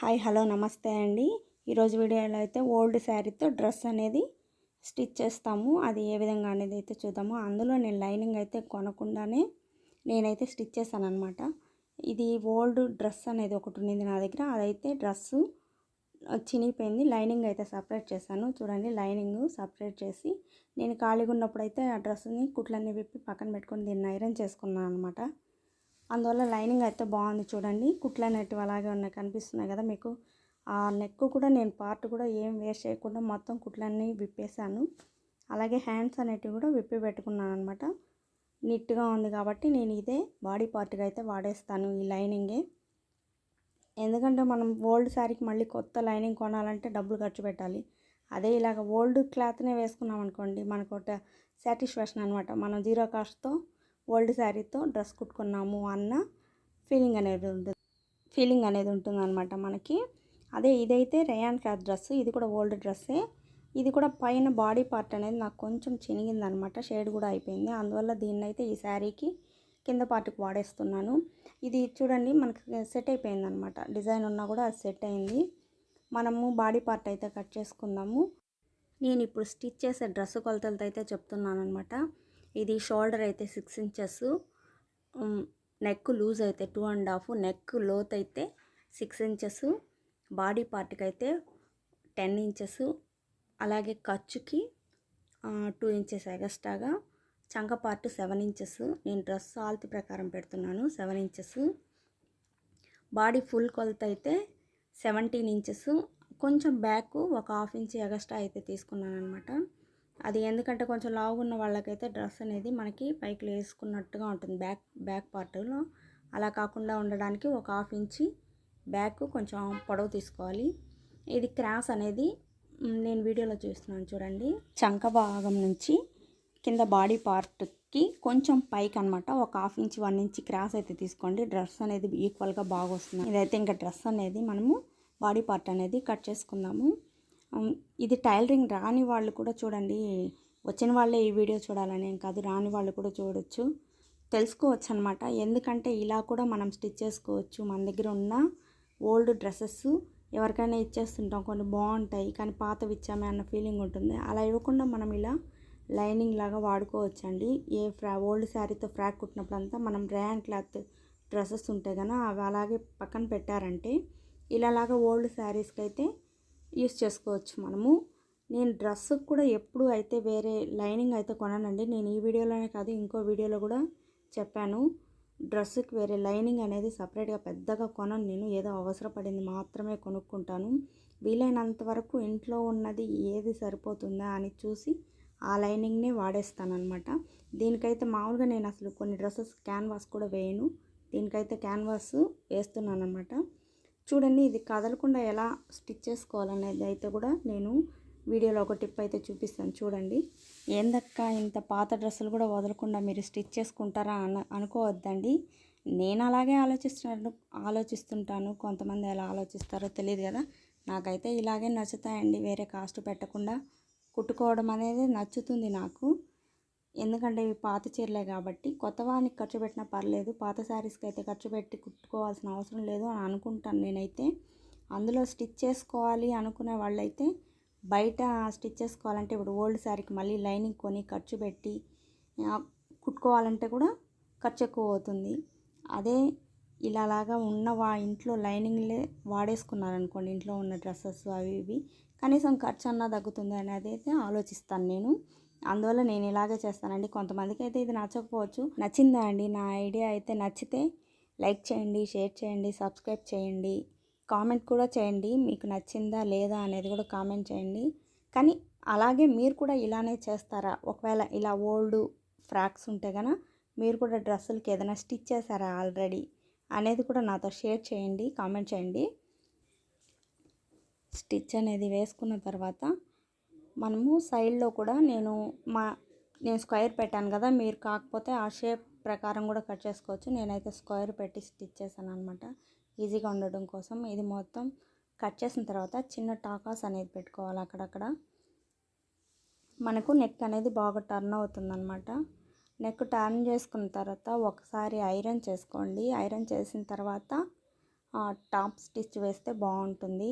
Hi hello నమస్తే అండి. ఈరోజు వీడియోలో అయితే ఓల్డ్ శారీతో డ్రెస్ అనేది స్టిచ్ చేస్తాము. అది ఏ విధంగా అనేది అయితే చూద్దాము. అందులో నేను లైనింగ్ అయితే కొనకుండానే నేనైతే స్టిచ్ చేశాను అనమాట ఇది ఓల్డ్ డ్రెస్ అనేది ఒకటి ఉన్నింది నా దగ్గర. అదైతే డ్రెస్సు చినిగిపోయింది. లైనింగ్ అయితే సపరేట్ చేశాను. చూడండి లైనింగ్ సపరేట్ చేసి నేను ఖాళీగా ఉన్నప్పుడు అయితే ఆ డ్రెస్ని కుట్లన్నీ విప్పి పక్కన పెట్టుకొని దీన్ని ఐరన్ చేసుకున్నాను అనమాట అందువల్ల లైనింగ్ అయితే బాగుంది చూడండి. కుట్లు అనేటివి అలాగే ఉన్నాయి కనిపిస్తున్నాయి కదా మీకు. ఆ నెక్ కూడా నేను పార్ట్ కూడా ఏం వేస్ట్ చేయకుండా మొత్తం కుట్లన్నీ విప్పేశాను. అలాగే హ్యాండ్స్ అనేటివి కూడా విప్పి పెట్టుకున్నాను అనమాట నీట్గా ఉంది కాబట్టి నేను ఇదే బాడీ పార్ట్గా అయితే వాడేస్తాను ఈ లైనింగే. ఎందుకంటే మనం ఓల్డ్ శారీకి మళ్ళీ కొత్త లైనింగ్ కొనాలంటే డబ్బులు ఖర్చు పెట్టాలి. అదే ఇలాగ ఓల్డ్ క్లాత్నే వేసుకున్నాం అనుకోండి మనకు ఒక సాటిస్ఫాక్షన్ అనమాట మనం జీరో కాస్ట్తో ఓల్డ్ శారీతో డ్రెస్ కుట్టుకున్నాము అన్న ఫీలింగ్ అనేది ఉంటుంది ఫీలింగ్ అనేది ఉంటుంది అనమాట మనకి. అదే ఇదైతే రేయాన్ క్లాత్ డ్రెస్ ఇది కూడా ఓల్డ్ డ్రెస్సే. ఇది కూడా పైన బాడీ పార్ట్ అనేది నాకు కొంచెం చినిగిందనమాట షేడ్ కూడా అయిపోయింది. అందువల్ల దీన్ని అయితే ఈ శారీకి కింద పార్ట్కి వాడేస్తున్నాను. ఇది చూడండి మనకి సెట్ అయిపోయింది అనమాట డిజైన్ ఉన్నా కూడా అది సెట్ అయింది. మనము బాడీ పార్ట్ అయితే కట్ చేసుకుందాము. నేను ఇప్పుడు స్టిచ్ చేసే డ్రెస్ కొలతలతో అయితే చెప్తున్నాను అనమాట ఇది షోల్డర్ అయితే సిక్స్ ఇంచెస్ నెక్ లూజ్ అయితే టూ అండ్ హాఫ్ నెక్ లోత్ అయితే సిక్స్ ఇంచెస్ బాడీ పార్ట్కి అయితే టెన్ ఇంచెస్ అలాగే ఖర్చుకి టూ ఇంచెస్ ఎగస్ట్రాగా చంక పార్ట్ సెవెన్ ఇంచెస్ నేను డ్రెస్ ఆల్తి ప్రకారం పెడుతున్నాను సెవెన్ ఇంచెస్ బాడీ ఫుల్ కొలత అయితే సెవెంటీన్ ఇంచెస్ కొంచెం బ్యాక్ ఒక హాఫ్ ఇంచ్ ఎగస్ట్రా అయితే తీసుకున్నాను అనమాట అది ఎందుకంటే కొంచెం లావుగా ఉన్న వాళ్ళకైతే డ్రెస్ అనేది మనకి పైకి వేసుకున్నట్టుగా ఉంటుంది. బ్యాక్ బ్యాక్ పార్ట్లో అలా కాకుండా ఉండడానికి ఒక హాఫ్ ఇంచి బ్యాక్ కొంచెం పొడవు తీసుకోవాలి. ఇది క్రాస్ అనేది నేను వీడియోలో చూస్తున్నాను చూడండి. చంక భాగం నుంచి కింద బాడీ పార్ట్కి కొంచెం పైకి అనమాట ఒక half inch one inch cross అయితే తీసుకోండి. డ్రెస్ అనేది ఈక్వల్గా బాగా వస్తుంది. ఇదైతే ఇంకా డ్రెస్ అనేది మనము బాడీ పార్ట్ అనేది కట్ చేసుకుందాము. ఇది టైలరింగ్ రాని వాళ్ళు కూడా చూడండి. వచ్చిన వాళ్ళే ఈ వీడియో చూడాలని ఏం కాదు రాని వాళ్ళు కూడా చూడొచ్చు. తెలుసుకోవచ్చు అనమాట ఎందుకంటే ఇలా కూడా మనం స్టిచ్ చేసుకోవచ్చు. మన దగ్గర ఉన్న ఓల్డ్ డ్రెస్సెస్ ఎవరికైనా ఇచ్చేస్తుంటాం. కొన్ని బాగుంటాయి కానీ పాతవి ఇచ్చామే అన్న ఫీలింగ్ ఉంటుంది. అలా ఇవ్వకుండా మనం ఇలా లైనింగ్ లాగా వాడుకోవచ్చు అండి ఏ ఫ్రా ఓల్డ్ శారీతో ఫ్రాక్ కుట్టినప్పుడు అంతా మనం ర్యాన్ క్లాత్ డ్రెస్సెస్ ఉంటాయి కదా అవి అలాగే పక్కన పెట్టారంటే ఇలాలాగా ఓల్డ్ శారీస్కి అయితే యూస్ చేసుకోవచ్చు మనము. నేను డ్రెస్సుకు కూడా ఎప్పుడు అయితే వేరే లైనింగ్ అయితే కొనానండి. నేను ఈ వీడియోలోనే కాదు ఇంకో వీడియోలో కూడా చెప్పాను. డ్రెస్సుకి వేరే లైనింగ్ అనేది సపరేట్గా పెద్దగా కొనను. నేను ఏదో అవసరపడింది మాత్రమే కొనుక్కుంటాను. వీలైనంత వరకు ఇంట్లో ఉన్నది ఏది సరిపోతుందా అని చూసి ఆ లైనింగ్నే వాడేస్తానమాట దీనికైతే మామూలుగా నేను అసలు కొన్ని డ్రెస్సెస్ క్యాన్వాస్ కూడా వేయను. దీనికైతే క్యాన్వాస్ వేస్తున్నాను అనమాట చూడండి ఇది కదలకుండా ఎలా స్టిచ్ చేసుకోవాలనేది అయితే కూడా నేను వీడియోలో ఒక టిప్ అయితే చూపిస్తాను. చూడండి ఏందక్క ఇంత పాత డ్రెస్సులు కూడా వదలకుండా మీరు స్టిచ్ చేసుకుంటారా అన అనుకోవద్దండి. నేను అలాగే ఆలోచిస్తున్నాను ఆలోచిస్తుంటాను. కొంతమంది ఎలా ఆలోచిస్తారో తెలియదు కదా. నాకైతే ఇలాగే నచ్చుతాయండి వేరే కాస్ట్ పెట్టకుండా. కుట్టుకోవడం అనేది నచ్చుతుంది నాకు. ఎందుకంటే ఇవి పాత చీరలే కాబట్టి కొత్త వానికి ఖర్చు పెట్టినా పర్లేదు పాత శారీస్కి అయితే ఖర్చు పెట్టి కుట్టుకోవాల్సిన అవసరం లేదు అని అనుకుంటాను నేనైతే. అందులో స్టిచ్ చేసుకోవాలి అనుకునే వాళ్ళైతే బయట స్టిచ్ చేసుకోవాలంటే ఇప్పుడు ఓల్డ్ శారీకి మళ్ళీ లైనింగ్ కొని ఖర్చు పెట్టి కుట్టుకోవాలంటే కూడా ఖర్చు ఎక్కువ అవుతుంది. అదే ఇలాగా ఉన్న వా ఇంట్లో లైనింగ్లే వాడేసుకున్నారనుకోండి ఇంట్లో ఉన్న డ్రెస్సెస్ అవి ఇవి కనీసం ఖర్చు అన్నా తగ్గుతుంది అనేది అయితే ఆలోచిస్తాను నేను. అందువల్ల నేను ఇలాగే చేస్తానండి. కొంతమందికి అయితే ఇది నచ్చకపోవచ్చు. నచ్చిందా అండి? నా ఐడియా అయితే నచ్చితే లైక్ చేయండి షేర్ చేయండి సబ్స్క్రైబ్ చేయండి. కామెంట్ కూడా చేయండి. మీకు నచ్చిందా లేదా అనేది కూడా కామెంట్ చేయండి. కానీ అలాగే మీరు కూడా ఇలానే చేస్తారా? ఒకవేళ ఇలా ఓల్డ్ ఫ్రాక్స్ ఉంటే కనుక మీరు కూడా డ్రెస్సులకి ఏదైనా స్టిచ్ చేశారా ఆల్రెడీ అనేది కూడా నాతో షేర్ చేయండి కామెంట్ చేయండి. స్టిచ్ అనేది వేసుకున్న తర్వాత మనము సైడ్లో కూడా నేను మా నేను స్క్వేర్ పెట్టాను కదా మీరు కాకపోతే ఆ షేప్ ప్రకారం కూడా కట్ చేసుకోవచ్చు. నేనైతే స్క్వేర్ పెట్టి స్టిచ్ చేశాను అనమాట ఈజీగా ఉండడం కోసం. ఇది మొత్తం కట్ చేసిన తర్వాత చిన్న టాకాస్ అనేది పెట్టుకోవాలి అక్కడక్కడ. మనకు నెక్ అనేది బాగా టర్న్ అవుతుందన్నమాట. నెక్ టర్న్ చేసుకున్న తర్వాత ఒకసారి ఐరన్ చేసుకోండి. ఐరన్ చేసిన తర్వాత టాప్ స్టిచ్ వేస్తే బాగుంటుంది.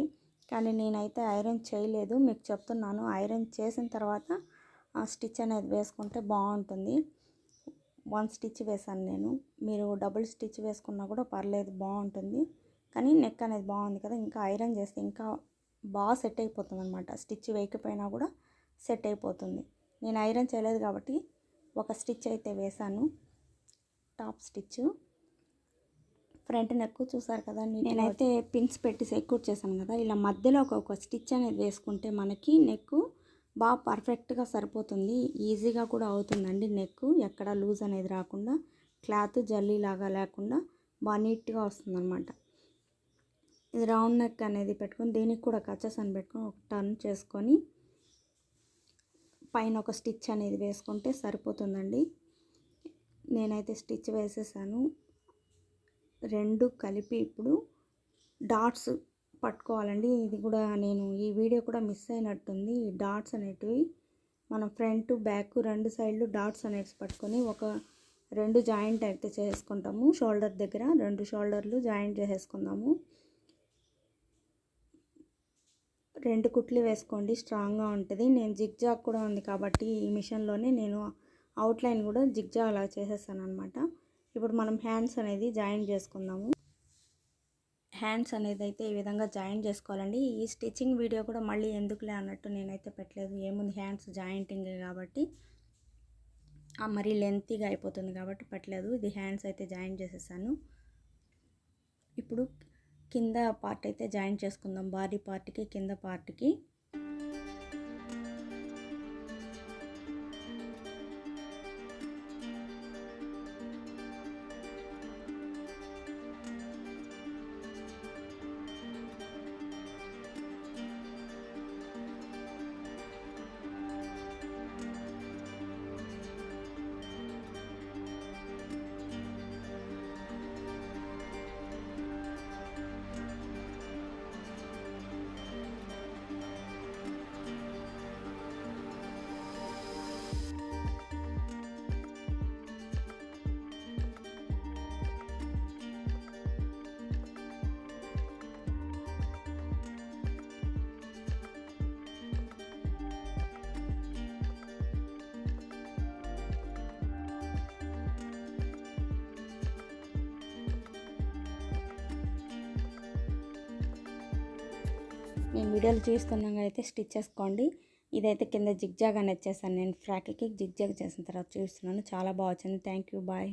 కానీ నేనైతే ఐరన్ చేయలేదు. మీకు చెప్తున్నాను. ఐరన్ చేసిన తర్వాత ఆ స్టిచ్ అనేది వేసుకుంటే బాగుంటుంది. వన్ స్టిచ్ వేసాను నేను. మీరు డబుల్ స్టిచ్ వేసుకున్నా కూడా పర్లేదు బాగుంటుంది. కానీ నెక్ అనేది బాగుంది కదా. ఇంకా ఐరన్ చేస్తే ఇంకా బాగా సెట్ అయిపోతుంది అనమాట స్టిచ్ వేయకపోయినా కూడా సెట్ అయిపోతుంది. నేను ఐరన్ చేయలేదు కాబట్టి ఒక స్టిచ్ అయితే వేశాను. Top stitch. ఫ్రంట్ నెక్ చూసారు కదా నేనైతే పిన్స్ పెట్టి సెక్యూర్ చేశాను కదా ఇలా మధ్యలో ఒక ఒక స్టిచ్ అనేది వేసుకుంటే మనకి నెక్ బాగా పర్ఫెక్ట్గా సరిపోతుంది. ఈజీగా కూడా అవుతుందండి నెక్. ఎక్కడ లూజ్ అనేది రాకుండా క్లాత్ జల్లీ లాగా లేకుండా బాగా నీట్గా వస్తుంది అనమాట ఇది రౌండ్ నెక్ అనేది పెట్టుకొని దీనికి కూడా కచ్చస్ అని పెట్టుకొని ఒక టర్న్ చేసుకొని పైన ఒక స్టిచ్ అనేది వేసుకుంటే సరిపోతుందండి. నేనైతే స్టిచ్ వేసేసాను. రెండు కలిపి ఇప్పుడు డాట్స్ పట్టుకోవాలండి. ఇది కూడా నేను ఈ వీడియో కూడా మిస్ అయినట్టుంది. ఈ డాట్స్ అనేటివి మనం ఫ్రంట్ బ్యాక్ రెండు సైడ్లు డాట్స్ అనేటివి పట్టుకొని ఒక రెండు జాయింట్ అయితే చేసుకుంటాము. షోల్డర్ దగ్గర రెండు షోల్డర్లు జాయింట్ చేసేసుకుందాము. రెండు కుట్లు వేసుకోండి స్ట్రాంగ్గా ఉంటుంది. నేను జిగ్జాగ్ కూడా ఉంది కాబట్టి ఈ మిషన్లోనే నేను అవుట్లైన్ కూడా జిగ్జాగ్ అలా చేసేస్తాను అనమాట ఇప్పుడు మనం హ్యాండ్స్ అనేది జాయిన్ చేసుకుందాము. హ్యాండ్స్ అనేది అయితే ఈ విధంగా జాయిన్ చేసుకోవాలండి. ఈ స్టిచ్చింగ్ వీడియో కూడా మళ్ళీ ఎందుకులే అన్నట్టు నేనైతే పెట్టలేదు. ఏముంది హ్యాండ్స్ జాయింటింగ్ కాబట్టి. మరీ లెంతీగా అయిపోతుంది కాబట్టి పెట్టలేదు. ఇది హ్యాండ్స్ అయితే జాయిన్ చేసేసాను. ఇప్పుడు కింద పార్ట్ అయితే జాయిన్ చేసుకుందాం. బాడీ పార్ట్కి కింద పార్ట్కి మేము వీడియోలు చూస్తున్నాగా అయితే స్టిచ్ చేసుకోండి. ఇదైతే కింద జిగ్జాగ్ అనేది వచ్చేసాను. నేను ఫ్రాక్కి జిగ్జాగ్ చేసిన తర్వాత చూస్తున్నాను. చాలా బాగా వచ్చింది. Thank you. బాయ్.